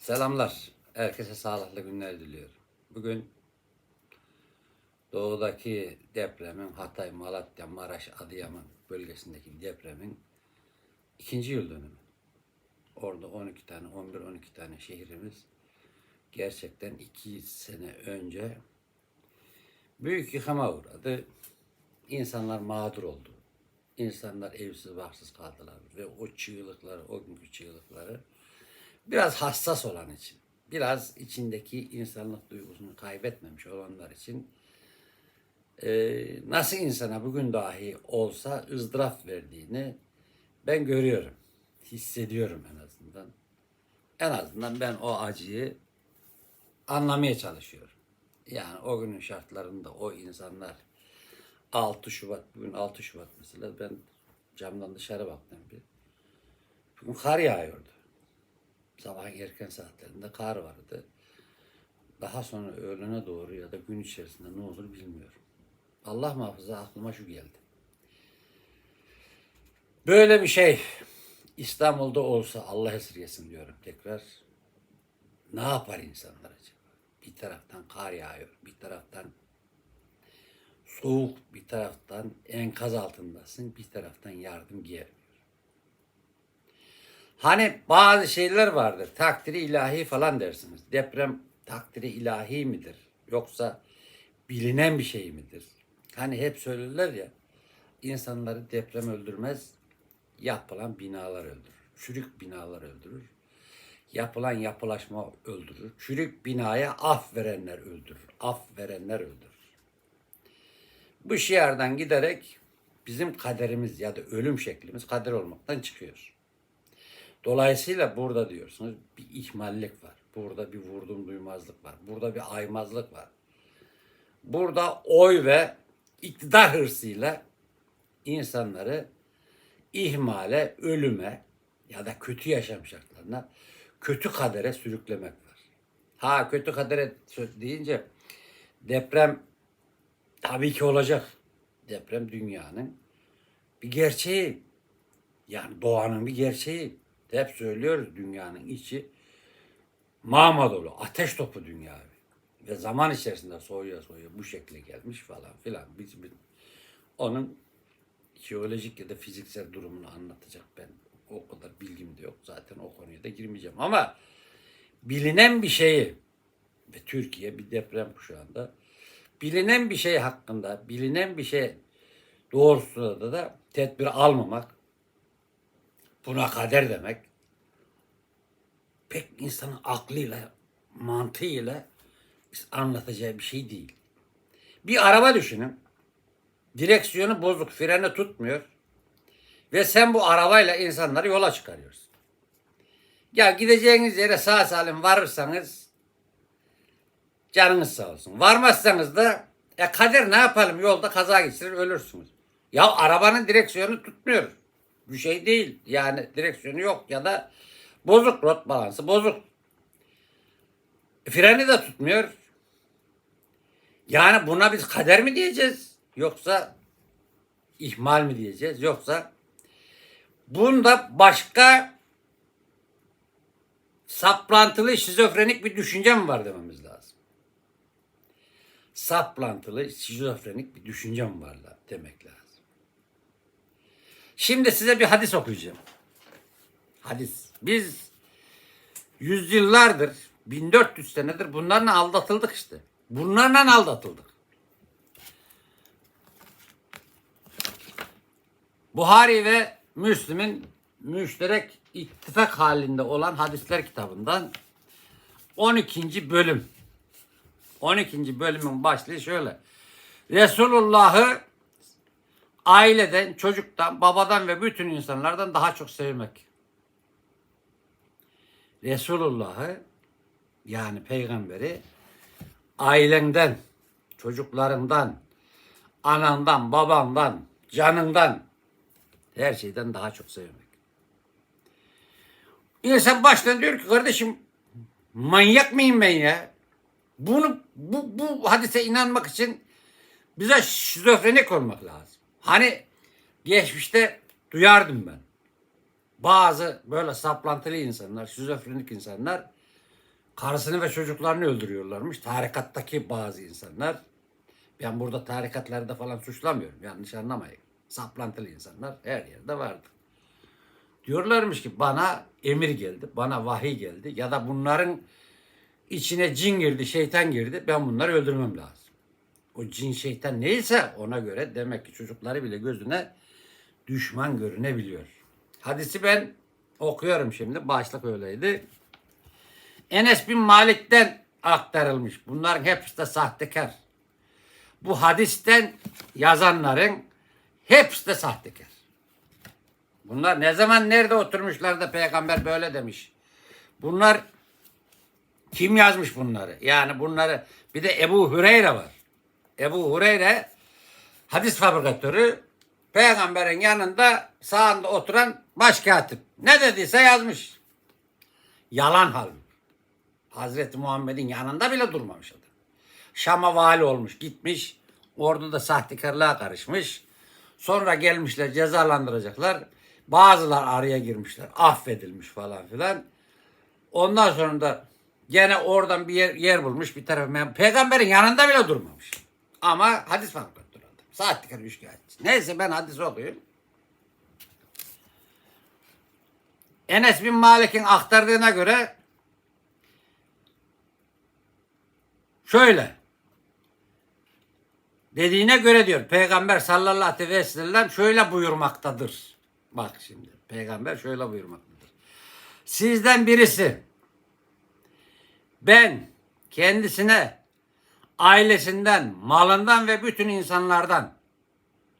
Selamlar. Herkese sağlıklı günler diliyorum. Bugün doğudaki depremin Hatay, Malatya, Maraş, Adıyaman bölgesindeki depremin ikinci yıl dönümü. Orada 12 tane, 11-12 tane şehrimiz gerçekten iki sene önce büyük yıkıma uğradı. İnsanlar mağdur oldu. İnsanlar evsiz barksız kaldılar ve o çığlıkları, o günkü çığlıkları biraz hassas olan için, biraz içindeki insanlık duygusunu kaybetmemiş olanlar için eee, nasıl insana bugün dahi olsa ızdırap verdiğini ben görüyorum, hissediyorum en azından. En azından ben o acıyı anlamaya çalışıyorum. Yani o günün şartlarında o insanlar 6 Şubat, bugün 6 Şubat mesela ben camdan dışarı baktım bir. Bugün kar yağıyordu. Sabahın erken saatlerinde kar vardı. Daha sonra öğlene doğru ya da gün içerisinde ne olur bilmiyorum. Allah muhafaza aklıma şu geldi. Böyle bir şey İstanbul'da olsa Allah esirgesin diyorum tekrar. Ne yapar insanlar acaba? Bir taraftan kar yağıyor, bir taraftan soğuk, bir taraftan enkaz altındasın, bir taraftan yardım gelmiyor. Hani bazı şeyler vardır. Takdiri ilahi falan dersiniz. Deprem takdiri ilahi midir? Yoksa bilinen bir şey midir? Hani hep söylerler ya insanları deprem öldürmez, yapılan binalar öldürür. Çürük binalar öldürür. Yapılan yapılaşma öldürür. Çürük binaya af verenler öldürür. Af verenler öldürür. Bu şiardan giderek bizim kaderimiz ya da ölüm şeklimiz kader olmaktan çıkıyor. Dolayısıyla burada diyorsunuz bir ihmallik var. Burada bir vurdum duymazlık var. Burada bir aymazlık var. Burada oy ve iktidar hırsıyla insanları ihmale, ölüme ya da kötü yaşam şartlarına, kötü kadere sürüklemek var. Ha kötü kadere deyince deprem tabii ki olacak. Deprem dünyanın bir gerçeği. Yani doğanın bir gerçeği. Hep söylüyoruz dünyanın içi mağma dolu, ateş topu dünya. Ve zaman içerisinde soğuya soğuya bu şekle gelmiş falan filan. Biz, biz- onun jeolojik ya da fiziksel durumunu anlatacak ben o kadar bilgim de yok. Zaten o konuya da girmeyeceğim. Ama bilinen bir şeyi ve Türkiye bir deprem kuşağında bilinen bir şey hakkında, bilinen bir şey doğrultusunda da tedbir almamak, buna kader demek, pek insanın aklıyla, mantığıyla anlatacağı bir şey değil. Bir araba düşünün. Direksiyonu bozuk, freni tutmuyor. Ve sen bu arabayla insanları yola çıkarıyorsun. Ya gideceğiniz yere sağ salim varırsanız canınız sağ olsun. Varmazsanız da ya kader ne yapalım yolda kaza geçirir ölürsünüz. Ya arabanın direksiyonu tutmuyor. Bir şey değil. Yani direksiyonu yok ya da bozuk rot balansı bozuk. Freni de tutmuyor. Yani buna biz kader mi diyeceğiz? Yoksa ihmal mi diyeceğiz? Yoksa bunda başka saplantılı şizofrenik bir düşünce mi var dememiz lazım. Saplantılı şizofrenik bir düşünce mi var demek lazım. Şimdi size bir hadis okuyacağım. Hadis. Biz yüzyıllardır, 1400 senedir bunlarla aldatıldık işte. Bunlarla aldatıldık. Buhari ve Müslim'in müşterek ittifak halinde olan hadisler kitabından 12. bölüm. 12. bölümün başlığı şöyle. Resulullah'ı aileden, çocuktan, babadan ve bütün insanlardan daha çok sevmek. Resulullah'ı yani peygamberi ailenden, çocuklarından, anandan, babandan, canından her şeyden daha çok sevmek. İnsan baştan diyor ki kardeşim manyak mıyım ben ya? Bunu bu, bu hadise inanmak için bize şizofrenik olmak lazım. Hani geçmişte duyardım ben. Bazı böyle saplantılı insanlar, şizofrenik insanlar karısını ve çocuklarını öldürüyorlarmış. Tarikattaki bazı insanlar. Ben burada tarikatlarda falan suçlamıyorum. Yanlış anlamayın. Saplantılı insanlar her yerde vardı. Diyorlarmış ki bana emir geldi, bana vahiy geldi ya da bunların içine cin girdi, şeytan girdi. Ben bunları öldürmem lazım. O cin şeytan neyse ona göre demek ki çocukları bile gözüne düşman görünebiliyor. Hadisi ben okuyorum şimdi. Başlık öyleydi. Enes bin Malik'ten aktarılmış. Bunların hepsi de sahtekar. Bu hadisten yazanların hepsi de sahtekar. Bunlar ne zaman nerede oturmuşlar da peygamber böyle demiş. Bunlar kim yazmış bunları? Yani bunları bir de Ebu Hureyre var. Ebu Hureyre hadis fabrikatörü peygamberin yanında sağında oturan başkatip. Ne dediyse yazmış. Yalan halbuki. Hazreti Muhammed'in yanında bile durmamış adam. Şam'a vali olmuş gitmiş. Orada da sahtekarlığa karışmış. Sonra gelmişler cezalandıracaklar. Bazılar araya girmişler. Affedilmiş falan filan. Ondan sonra da gene oradan bir yer, yer bulmuş bir taraf. Peygamberin yanında bile durmamış. Ama hadis fabrikatörü adam. Sahtekar üçkağıtçı. Neyse ben hadis okuyayım. Enes bin Malik'in aktardığına göre şöyle dediğine göre diyor Peygamber sallallahu aleyhi ve sellem şöyle buyurmaktadır. Bak şimdi Peygamber şöyle buyurmaktadır. Sizden birisi ben kendisine ailesinden, malından ve bütün insanlardan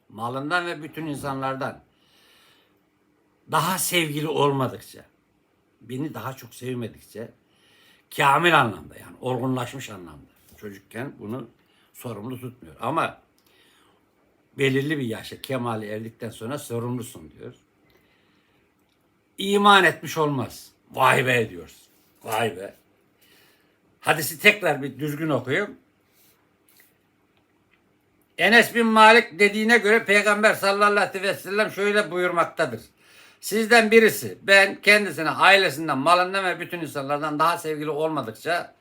malından ve bütün insanlardan daha sevgili olmadıkça, beni daha çok sevmedikçe, kamil anlamda yani olgunlaşmış anlamda. Çocukken bunu sorumlu tutmuyor. Ama belirli bir yaşa kemale erdikten sonra sorumlusun diyor. İman etmiş olmaz. Vay be diyoruz. Vay be. Hadisi tekrar bir düzgün okuyayım. Enes bin Malik dediğine göre Peygamber sallallahu aleyhi ve sellem şöyle buyurmaktadır. Sizden birisi ben kendisine ailesinden, malından ve bütün insanlardan daha sevgili olmadıkça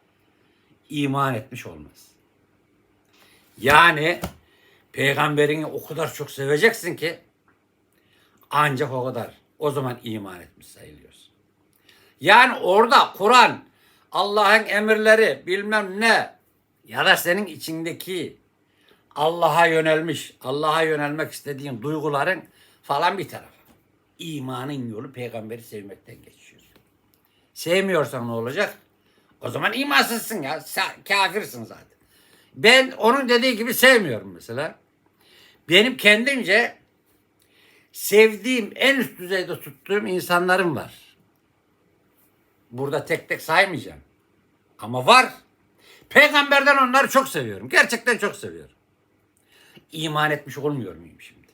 iman etmiş olmaz. Yani peygamberini o kadar çok seveceksin ki ancak o kadar. O zaman iman etmiş sayılıyorsun. Yani orada Kur'an, Allah'ın emirleri bilmem ne ya da senin içindeki Allah'a yönelmiş, Allah'a yönelmek istediğin duyguların falan bir tarafı. İmanın yolu peygamberi sevmekten geçiyor. Sevmiyorsan ne olacak? O zaman imansızsın ya. Kafirsin zaten. Ben onun dediği gibi sevmiyorum mesela. Benim kendimce sevdiğim, en üst düzeyde tuttuğum insanlarım var. Burada tek tek saymayacağım. Ama var. Peygamberden onları çok seviyorum. Gerçekten çok seviyorum. İman etmiş olmuyor muyum şimdi?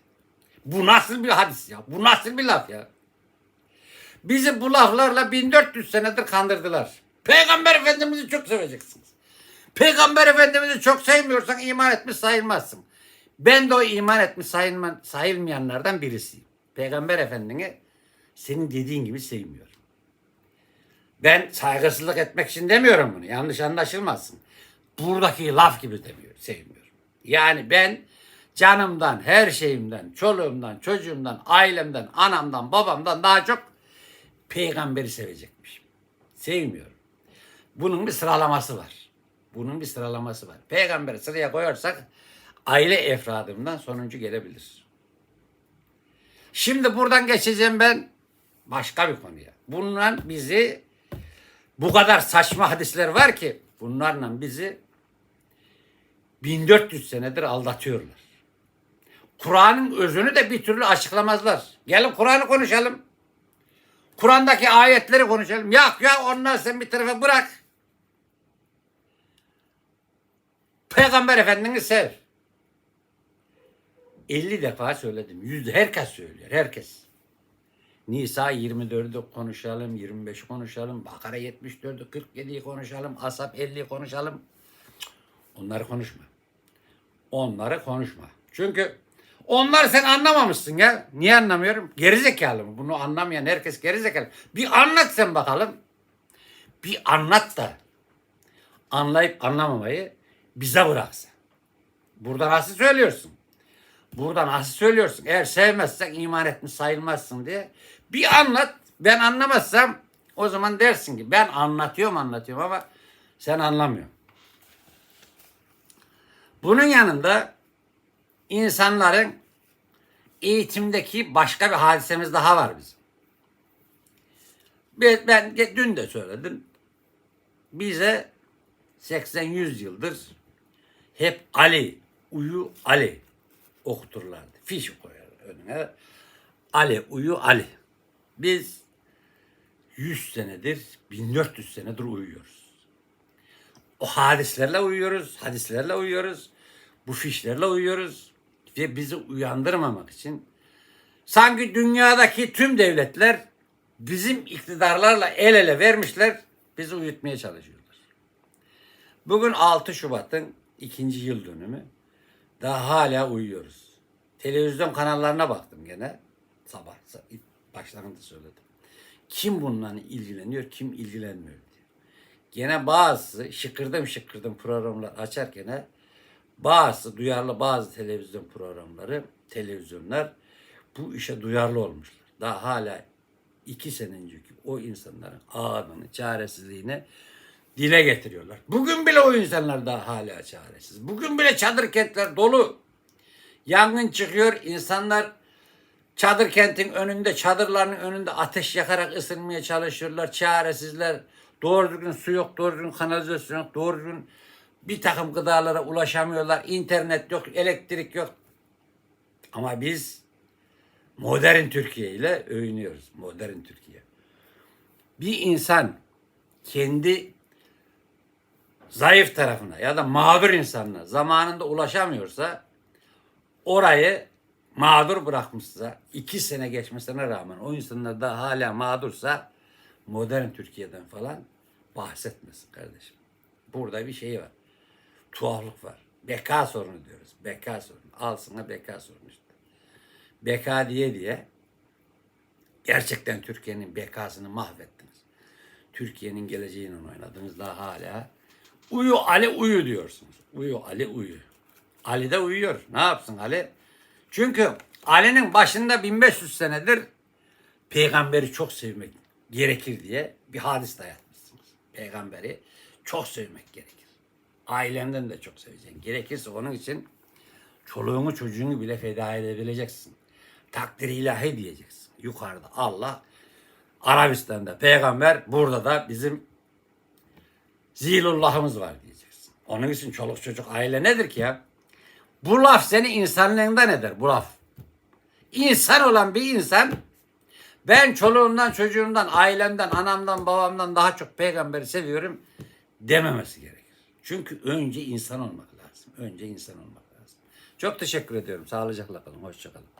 Bu nasıl bir hadis ya? Bu nasıl bir laf ya? Bizi bu laflarla 1400 senedir kandırdılar. Peygamber Efendimiz'i çok seveceksiniz. Peygamber Efendimiz'i çok sevmiyorsan iman etmiş sayılmazsın. Ben de o iman etmiş sayılma, sayılmayanlardan birisiyim. Peygamber Efendini senin dediğin gibi sevmiyorum. Ben saygısızlık etmek için demiyorum bunu. Yanlış anlaşılmasın. Buradaki laf gibi demiyorum, sevmiyorum. Yani ben canımdan, her şeyimden, çoluğumdan, çocuğumdan, ailemden, anamdan, babamdan daha çok peygamberi sevecekmişim. Sevmiyorum. Bunun bir sıralaması var. Bunun bir sıralaması var. Peygamberi sıraya koyarsak aile efradımdan sonuncu gelebilir. Şimdi buradan geçeceğim ben başka bir konuya. Bundan bizi bu kadar saçma hadisler var ki bunlarla bizi 1400 senedir aldatıyorlar. Kur'an'ın özünü de bir türlü açıklamazlar. Gelin Kur'an'ı konuşalım. Kur'an'daki ayetleri konuşalım. Yok ya onlar sen bir tarafa bırak. Peygamber Efendini sev. 50 defa söyledim. Yüzde herkes söylüyor. Herkes. Nisa 24'ü konuşalım, 25 konuşalım, Bakara 74'ü 47'yi konuşalım, Asap 50'yi konuşalım. Onları konuşma. Onları konuşma. Çünkü onlar sen anlamamışsın ya. Niye anlamıyorum? Gerizekalı mı? Bunu anlamayan herkes gerizekalı. Bir anlat sen bakalım. Bir anlat da anlayıp anlamamayı bize bıraksın. Burada nasıl söylüyorsun? Burada nasıl söylüyorsun? Eğer sevmezsen iman etmiş sayılmazsın diye. Bir anlat. Ben anlamazsam o zaman dersin ki ben anlatıyorum anlatıyorum ama sen anlamıyorsun. Bunun yanında insanların eğitimdeki başka bir hadisemiz daha var bizim. Ben, ben dün de söyledim. Bize 80-100 yıldır hep Ali, uyu Ali okuturlardı. Fiş koyar önüne. Ali, uyu Ali. Biz 100 senedir, 1400 senedir uyuyoruz. O hadislerle uyuyoruz, hadislerle uyuyoruz. Bu fişlerle uyuyoruz. Ve bizi uyandırmamak için sanki dünyadaki tüm devletler bizim iktidarlarla el ele vermişler, bizi uyutmaya çalışıyorlar. Bugün 6 Şubat'ın ikinci yıl dönümü. Daha hala uyuyoruz. Televizyon kanallarına baktım gene. Sabah başlarında söyledim. Kim bununla ilgileniyor, kim ilgilenmiyor diye. Gene bazısı şıkırdım şıkırdım programlar açarken bazı duyarlı bazı televizyon programları, televizyonlar bu işe duyarlı olmuşlar. Daha hala iki sene önceki o insanların ağını, çaresizliğini dile getiriyorlar. Bugün bile o insanlar daha hala çaresiz. Bugün bile çadır kentler dolu. Yangın çıkıyor, insanlar çadır kentin önünde, çadırların önünde ateş yakarak ısınmaya çalışıyorlar. Çaresizler. Doğru düzgün su yok, doğru düzgün kanalizasyon yok, doğru düzgün bir takım gıdalara ulaşamıyorlar. İnternet yok, elektrik yok. Ama biz modern Türkiye ile övünüyoruz. Modern Türkiye. Bir insan kendi zayıf tarafına ya da mağdur insanına zamanında ulaşamıyorsa orayı mağdur bırakmışsa iki sene geçmesine rağmen o insanlar da hala mağdursa modern Türkiye'den falan bahsetmesin kardeşim. Burada bir şey var. Tuhaflık var. Beka sorunu diyoruz. Beka sorunu. Al sana beka sorunu işte. Beka diye diye gerçekten Türkiye'nin bekasını mahvettiniz. Türkiye'nin geleceğini oynadınız daha hala. Uyu Ali uyu diyorsunuz. Uyu Ali uyu. Ali de uyuyor. Ne yapsın Ali? Çünkü Ali'nin başında 1500 senedir peygamberi çok sevmek gerekir diye bir hadis dayatmışsınız. Peygamberi çok sevmek gerekir. Ailenden de çok seveceksin. Gerekirse onun için çoluğunu çocuğunu bile feda edebileceksin. Takdir ilahi diyeceksin. Yukarıda Allah, Arabistan'da peygamber, burada da bizim zilullahımız var diyeceksin. Onun için çoluk çocuk aile nedir ki ya? Bu laf seni insanlığından eder bu laf. İnsan olan bir insan ben çoluğumdan, çocuğumdan, ailemden, anamdan, babamdan daha çok peygamberi seviyorum dememesi gerekir. Çünkü önce insan olmak lazım. Önce insan olmak lazım. Çok teşekkür ediyorum. Sağlıcakla kalın. Hoşça kalın.